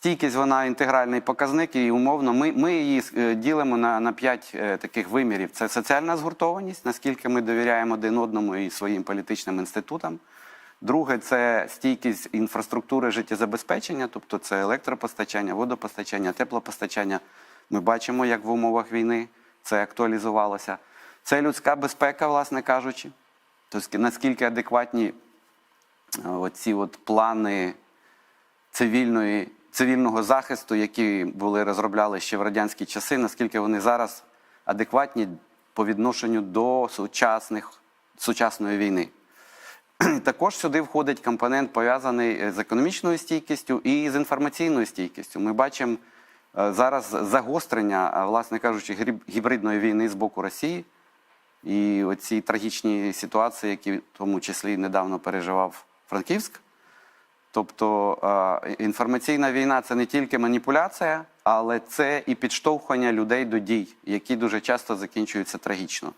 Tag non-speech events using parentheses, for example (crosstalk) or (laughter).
Стійкість вона інтегральний показник, і умовно ми, ми її е, ділимо на, на п'ять е, таких вимірів: це соціальна згуртованість, наскільки ми довіряємо один одному і своїм політичним інститутам. Друге це стійкість інфраструктури життєзабезпечення, тобто це електропостачання, водопостачання, теплопостачання. Ми бачимо, як в умовах війни це актуалізувалося. Це людська безпека, власне кажучи. Тобто наскільки адекватні е, от плани цивільної, цивільного захисту, які були розробляли ще в радянські часи, наскільки вони зараз адекватні по відношенню до сучасних, сучасної війни. (clears throat) Також сюди входить компонент пов'язаний е, з економічною стійкістю і з інформаційною стійкістю. Ми бачимо е, зараз загострення, власне кажучи, гібридної війни з боку Росії. І оці трагічні ситуації, які в тому числі недавно переживав Франківськ. Тобто е, інформаційна війна це не тільки маніпуляція, але це і підштовхування людей до дій, які дуже часто закінчуються трагічно.